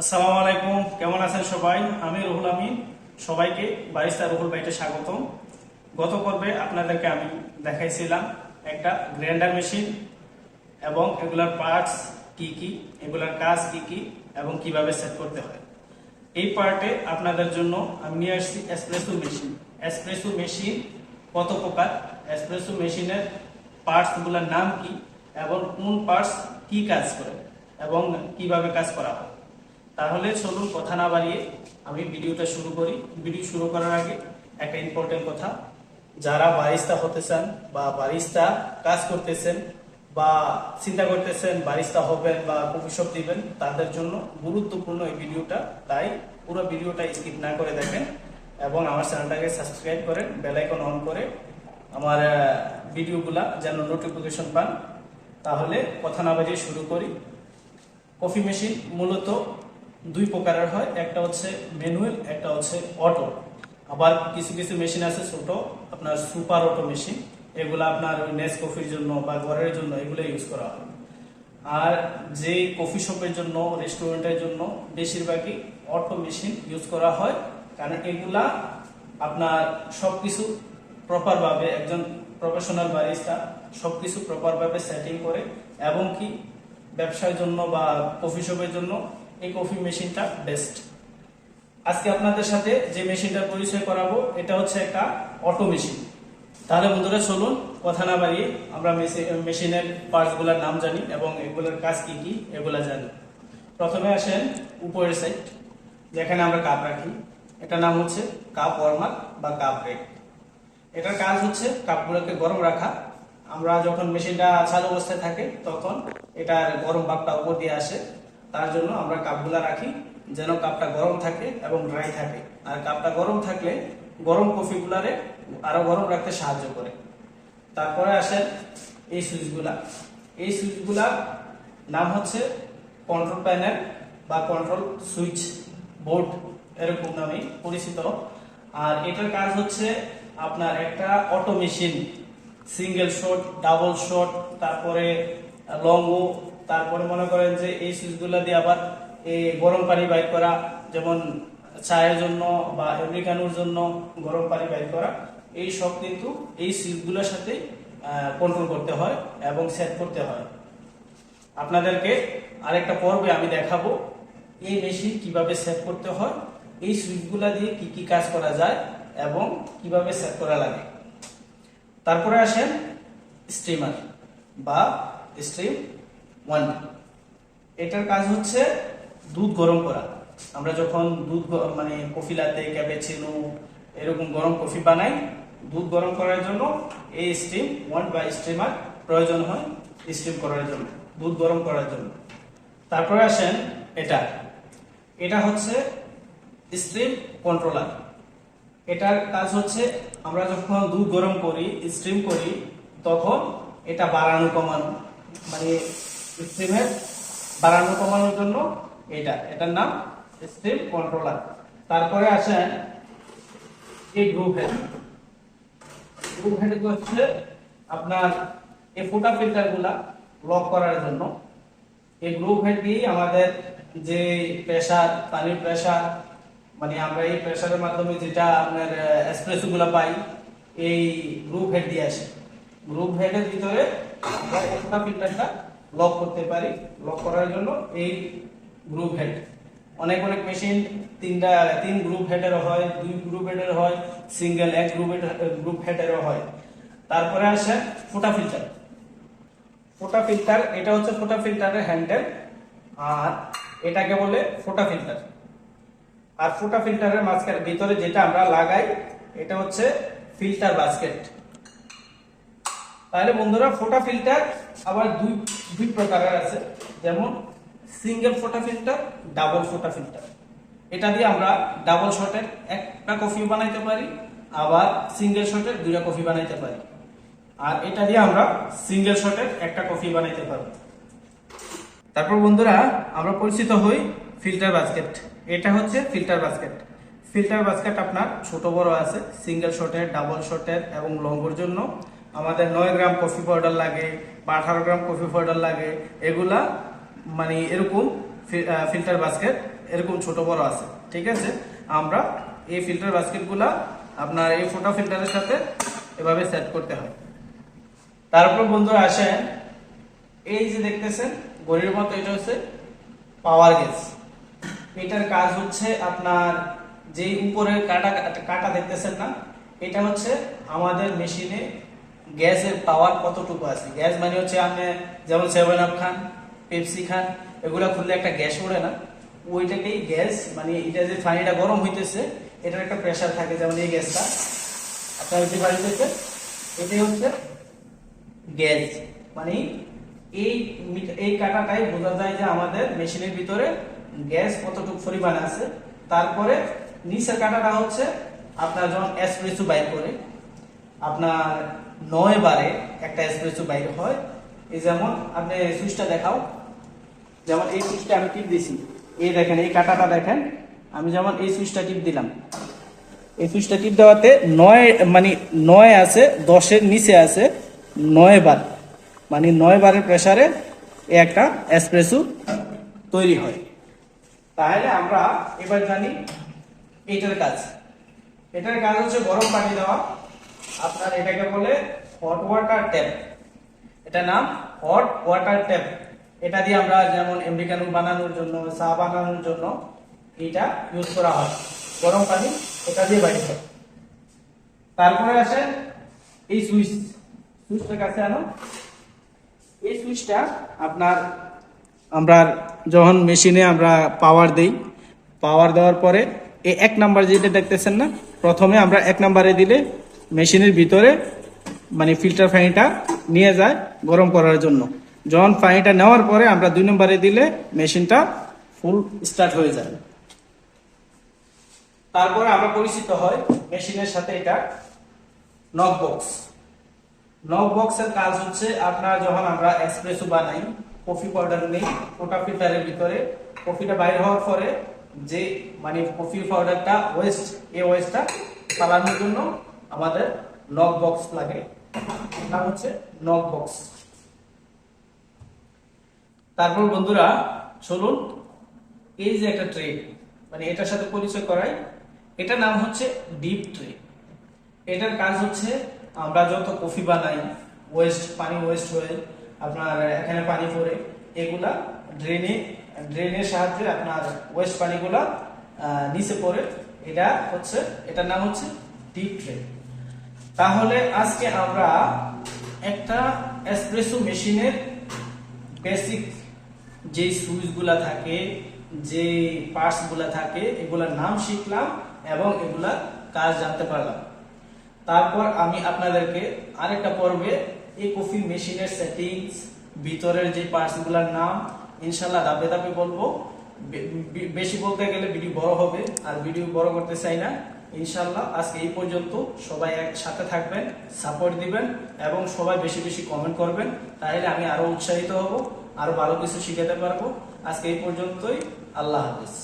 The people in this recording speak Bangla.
আসসালামু আলাইকুম, কেমন আছেন সবাই? আমি রুহুল আমিন। সবাইকে বারিস্তা রুহুল বাইটে স্বাগতম। গত পর্বে আপনাদেরকে আমি দেখাইছিলাম একটা গ্রাইন্ডার মেশিন এবং এগুলার পার্টস কি কি, এগুলার কাজ কি কি এবং কীভাবে সেট করতে হয়। এই পার্টে আপনাদের জন্য আমি নিয়ে আসছি এসপ্রেসো মেশিন। এসপ্রেসো মেশিন কত প্রকার? এসপ্রেসো মেশিনের পার্টসগুলোর নাম কি এবং কোন পার্টস কি কাজ করে এবং কীভাবে কাজ করা হয়? তাহলে চলুন কথা না বাড়িয়ে আমি ভিডিওটা শুরু করি। ভিডিও শুরু করার আগে একটা ইম্পর্টেন্ট কথা। যারা বারিস্তা হতে চান বা বারিস্তা কাজ করতেছেন বা চিন্তা করতেছেন বারিস্তা হবেন বা শপ দিবেন, তাদের জন্য গুরুত্বপূর্ণ এই ভিডিওটা। তাই পুরো ভিডিওটা স্কিপ না করে দেখেন এবং আমার চ্যানেলটাকে সাবস্ক্রাইব করেন বেল আইকন অন করে আমার ভিডিওগুলা যেন নোটিফিকেশন পান। তাহলে কথা না বাজিয়ে শুরু করি। কফি মেশিন মূলত দুই প্রকারের হয়, একটা হচ্ছে ম্যানুয়াল একটা হচ্ছে অটো আবার কিছু কিছু মেশিন আছে ছোট, আপনার সুপার অটো মেশিন এগুলো আপনার নেস কফির জন্য বা ঘরের জন্য এগুলো ইউজ করা হয়। আর যে কফি শপের জন্য রেস্টুরেন্টের জন্য বেশিরভাগই অটো মেশিন ইউজ করা হয়। কারণ এগুলা আপনার সবকিছু প্রপার ভাবে, একজন প্রফেশনাল বারিস্তা সবকিছু প্রপার ভাবে সেটিং করে, এবং কি ব্যবসার জন্য বা কফি শপের জন্য এই কফি মেশিনটা বেস্ট আজকে আপনাদের সাথে যে মেশিনটার পরিচয় করাবো, এটা হচ্ছে একটা অটো মেশিন। তাহলে বন্ধুরা চলুন, কথা না বাড়িয়ে আমরা মেশি- মেশিনের পার্টসগুলোর নাম জানি এবং এগুলোর কাজ কি কি, এগুলা জানি। প্রথমে আসেন উপরের সাইড যেখানে আমরা কাপ রাখি। এটার নাম হচ্ছে কাপ ওয়ার্মার বা কাপ রেক এটার কাজ হচ্ছে কাপগুলোকে গরম রাখা। আমরা যখন মেশিনটা চালু অবস্থায় থাকে, তখন এটার গরম ভাবটা উপর দিয়ে আসে। তার জন্য আমরা কাপগুলা রাখি, যেন কাপটা গরম থাকে এবং ড্রাই থাকে। আর কাপটা গরম থাকলে গরম কফিগুলারে আরও গরম রাখতে সাহায্য করে। তারপরে আসেন এই সুইচগুলা। এই সুইচগুলা নাম হচ্ছে কন্ট্রোল প্যানেল বা কন্ট্রোল সুইচ বোর্ড এরকম নামে পরিচিত। আর এটার কাজ হচ্ছে আপনার একটা auto machine single shot double shot তারপরে লঙ্গো তারপরে মনে করেন যে এই সুইচগুলো দিয়ে আবার এই গরম পানি বাইর করা, যেমন চায়ের জন্য বা আমেরিকানোর জন্য গরম পানি বাইর করা, এই সব কিন্তু এই সুইচগুলোর সাথে কন্ট্রোল করতে হয় এবং সেট করতে হয়। আপনাদেরকে আরেকটা পর্বে আমি দেখাবো, এই মেশিন কীভাবে সেট করতে হয়, এই সুইচগুলা দিয়ে কি কি কাজ করা যায় এবং কীভাবে সেট করা লাগে। তারপরে আসেন স্টিমার বা স্ট্রিম ওয়ান এটার কাজ হচ্ছে দুধ গরম করা। আমরা যখন দুধ মানে কফি লাতে ক্যাপেচিনো এরকম গরম কফি বানাই, দুধ গরম করার জন্য এই স্টিম ওয়ান বা স্টিমার প্রয়োজন হয় স্টিম করার জন্য, দুধ গরম করার জন্য। তারপরে আসেন এটা। এটা হচ্ছে স্ট্রিম কন্ট্রোলার এটার কাজ হচ্ছে আমরা যখন দুধ গরম করি স্ট্রিম করি, তখন এটা বাড়ানো, কমানো মানে স্ট্রিমের বাড়ানো কমানোর জন্য এটা এটার নাম স্ট্রিম কন্ট্রোলার তারপরে আসেন এই গ্রুপ হেড গ্রুপ হেড হচ্ছে আপনার এই ফুটা ফিল্টারগুলা লক করার জন্য। এই গ্রুপ হেড দিয়েই আমাদের যে প্রেসার পানির প্রেসার মানে আমরা এই প্রেসারের মাধ্যমে যেটা আপনার এসপ্রেসো গুলা পাই, এই গ্রুপ হেড দিয়ে আসে। গ্রুপ হেডের ভিতরে একটা ফিল্টারটা লক করতে পারি লক করার জন্য এই গ্রুপ হেড অনেক অনেক মেশিন তিনটা, তিন গ্রুপ হেডেরও হয়, দুই গ্রুপ হেডের হয় সিঙ্গেল এক গ্রুপ গ্রুপ হেডেরও হয়। তারপরে আসে ফোটা ফিল্টার ফোটা ফিল্টার এটা হচ্ছে ফোটা ফিল্টারের হ্যান্ডেল আর এটাকে বলে ফোটা ফিল্টার আর ফোটা ফিল্টারের মাঝখানে, ভিতরে যেটা আমরা লাগাই, এটা হচ্ছে ফিল্টার বাস্কেট তাহলে বন্ধুরা ফোটা ফিল্টার আবার দুই দুই প্রকারের আছে। যেমন সিঙ্গেল ফোটা ফিল্টার ডাবল ফোটা ফিল্টার এটা দিয়ে আমরা ডাবল শটের একটা কফি বানাইতে পারি, আবার সিঙ্গেল শটের দুইটা কফি বানাইতে পারি। আর এটা দিয়ে আমরা সিঙ্গেল শটের একটা কফি বানাইতে পারব। তারপর বন্ধুরা, আমরা পরিচিত হই ফিল্টার বাস্কেট এটা হচ্ছে ফিল্টার বাস্কেট ফিল্টার বাস্কেট আপনার ছোট বড় আছে সিঙ্গেল শটের ডাবল শটের এবং লঙ্গোর জন্য। আমাদের নয় গ্রাম কফি পাউডার লাগে বা আঠারো গ্রাম কফি পাউডার লাগে, এগুলা মানে এরকম ফিল্টার বাস্কেট এরকম ছোট বড় আছে, ঠিক আছে? আমরা এই ফিল্টার বাস্কেটগুলা আপনার এই ফোটা ফিল্টারের সাথে এভাবে সেট করতে হয়। তারপর বন্ধুরা আসেন, এই যে দেখতেছেন গড়ির মতো এটা হচ্ছে পাওয়ার গেজ এটার কাজ হচ্ছে আপনার যে উপরের কাটা কাটা দেখতেছেন না, এটা হচ্ছে আমাদের মেশিনে গ্যাসের পাওয়ার কতটুকু আছে? গ্যাস মানে হচ্ছে আপনি যেমন সেভেন আপ খান পেপসি খান, এগুলা খুললে একটা গ্যাস ওড়ে না। ওইটাকেই গ্যাস মানে এটা যে পানিটা গরম হইতেছে, এটার একটা প্রেশার থাকে যেমন এই গ্যাসটা। আপনার যে বাড়িতে এটাই হচ্ছে গ্যাস। মানে এই এই কাটাটাই বোঝা যায় যে আমাদের মেশিনের ভিতরে গ্যাস কতটুকু পরিমাণে আছে। তারপরে নিচের কাটাটা হচ্ছে আপনার যখন এসপ্রেসো বাইর করে আপনার নয় বারে একটা এসপ্রেসো বাইর হয়। এই যেমন আপনি সুইচটা দেখাও। যেমন এই সুইচটা আমি টিপ দিছি। এই দেখেন, এই কাটাটা দেখেন। আমি যেমন এই সুইচটা টিপ দিলাম। এই সুইচটা টিপ দেওয়াতে নয় মানে নয় আছে, দশের নিচে আছে নয় বার। মানে নয় বারের প্রেসারে একটা এসপ্রেসো তৈরি হয়। তাহলে আমরা এবার জানি এইটার কাজ। এটার কাজ হচ্ছে গরম পানি দেওয়া। আপনার এটাকে বলে হট ওয়াটার ট্যাপ এটা নাম হট ওয়াটার ট্যাপ এটা দিয়ে আমরা যেমন আমেরিকানো বানানোর জন্য, চা বানানোর জন্য এটা ইউজ করা হয়। গরম পানি এটা দিয়ে বাইরে তারপরে আসে এই সুইচ। সুইচটার কাছে আনো। এই সুইচটা আপনার, আমরা যখন মেশিনে আমরা পাওয়ার দেই পাওয়ার দেওয়ার পরে এই এক নাম্বার যেটা দেখতেছেন না, প্রথমে আমরা এক নাম্বারে দিলে মেশিনের ভিতরে মানে ফিল্টার পানিটা নিয়ে যায় গরম করার জন্য। যখন পানিটা নেওয়ার পরে আমরা দুই নম্বরে দিলে মেশিনটা ফুল স্টার্ট হয়ে যায়। তারপরে আমরা পরিচিত হয় মেশিনের সাথে এটা নক বক্স নক বক্সের কাজ হচ্ছে আপনার যখন আমরা এক্সপ্রেসো বানাই কফি পাউডার নেই, ওটা ফিল্টারের ভিতরে কফিটা বাইরে হওয়ার পরে যে মানে কফি পাউডারটা ওয়েস্ট এই ওয়েস্টটা চালানোর জন্য আমাদের নক বক্স লাগে। এটা হচ্ছে নক বক্স তারপর বন্ধুরা, চলুন এই যে একটা ট্রে মানে এটার সাথে পরিচয় করাই। এটার নাম হচ্ছে ডিপ ট্রে এটার কাজ হচ্ছে আমরা যত কফি বানাই ওয়েস্ট পানি ওয়েস্ট হয়ে, আপনার এখানে পানি পড়ে, এগুলা ড্রেনে ড্রেনের সাহায্যে আপনার ওয়েস্ট পানিগুলা নিচে পড়ে। এটা হচ্ছে, এটার নাম হচ্ছে ডিপ ট্রে তাহলে আজকে আমরা একটা এসপ্রেসো মেশিনের বেসিক যে সুইচগুলা থাকে যে পার্টসগুলা থাকে, এগুলার নাম শিখলাম এবং এগুলা কাজ জানতে পারলাম। তারপর আমি আপনাদেরকে আরেকটা পর্বে এই কফি মেশিনের সেটিংস ভিতরের যে পার্টসগুলার নাম ইনশাল্লাহ ধাপে ধাপে বলব। বেশি বলতে গেলে ভিডিও বড় হবে, আর ভিডিও বড় করতে চাই না। ইনশাল্লাহ আজকে এই পর্যন্ত সবাই একসাথে থাকবেন সাপোর্ট দিবেন এবং সবাই বেশি বেশি কমেন্ট করবেন। তাহলে আমি আরও উৎসাহিত হব, আরও ভালো কিছু শিখাতে পারব। আজকে এই পর্যন্তই, আল্লাহ হাফিজ।